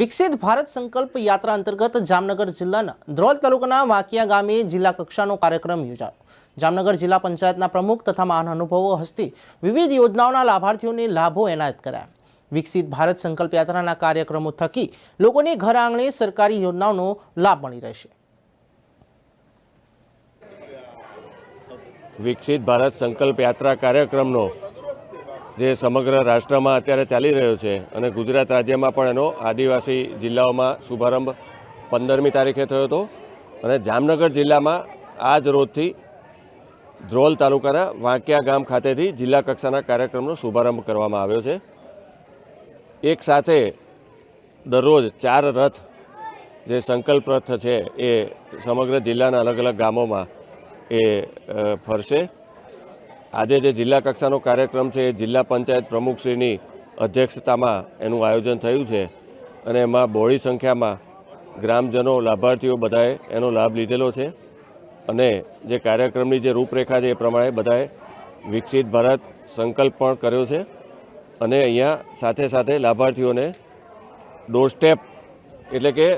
વિકસિત ભારત સંકલ્પ યાત્રા અંતર્ગત જામનગર જિલ્લાના ધ્રોલ તાલુકાના વાંકિયા ગામે જિલ્લા કક્ષાનો કાર્યક્રમ યોજાયો. જામનગર જિલ્લા પંચાયતના પ્રમુખ તથા મહાનુભાવો હસ્તે વિવિધ યોજનાઓના લાભાર્થીઓને લાભો એનાયત કરાયા. વિકસિત ભારત સંકલ્પ યાત્રાના કાર્યક્રમો થકી લોકોને ઘર આંગણે સરકારી યોજનાઓનો લાભ મળી રહેશે. વિકસિત ભારત સંકલ્પ યાત્રા કાર્યક્રમનો જે સમગ્ર રાષ્ટ્રમાં અત્યારે ચાલી રહ્યો છે અને ગુજરાત રાજ્યમાં પણ એનો આદિવાસી જિલ્લાઓમાં શુભારંભ પંદરમી તારીખે થયો હતો. અને જામનગર જિલ્લામાં આ જ રોજથી ધ્રોલ તાલુકાના વાંકિયા ગામ ખાતેથી જિલ્લા કક્ષાના કાર્યક્રમનો શુભારંભ કરવામાં આવ્યો છે. એક સાથે દરરોજ ચાર રથ જે સંકલ્પ રથ છે એ સમગ્ર જિલ્લાના અલગ અલગ ગામોમાં એ ફરશે. આજે જે જિલ્લા કક્ષાનો કાર્યક્રમ છે, એ જિલ્લા પંચાયત પ્રમુખશ્રીની અધ્યક્ષતામાં એનું આયોજન થયું છે અને એમાં બહોળી સંખ્યામાં ગ્રામજનો, લાભાર્થીઓ બધાએ એનો લાભ લીધેલો છે અને જે કાર્યક્રમની જે રૂપરેખા છે, એ પ્રમાણે બધાએ વિકસિત ભારત સંકલ્પ પણ કર્યો છે અને અહીંયા સાથે સાથે લાભાર્થીઓને ડોર સ્ટેપ એટલે કે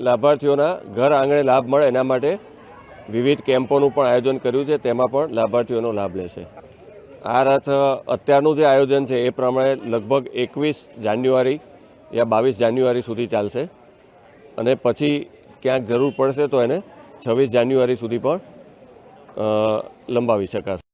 લાભાર્થીઓના ઘર આંગણે લાભ મળે એના માટે વિવિધ કેમ્પોનું પણ આયોજન કર્યું છે, તેમાં પણ લાભાર્થીઓનો લાભ લેશે. આ રથ અત્યારનું જે આયોજન છે, એ પ્રમાણે લગભગ એકવીસ જાન્યુઆરી યા બાવીસ જાન્યુઆરી સુધી ચાલશે. અને પછી ક્યાંક જરૂર પડશે તો એને છવ્વીસ જાન્યુઆરી સુધી પણ લંબાવી શકાશે.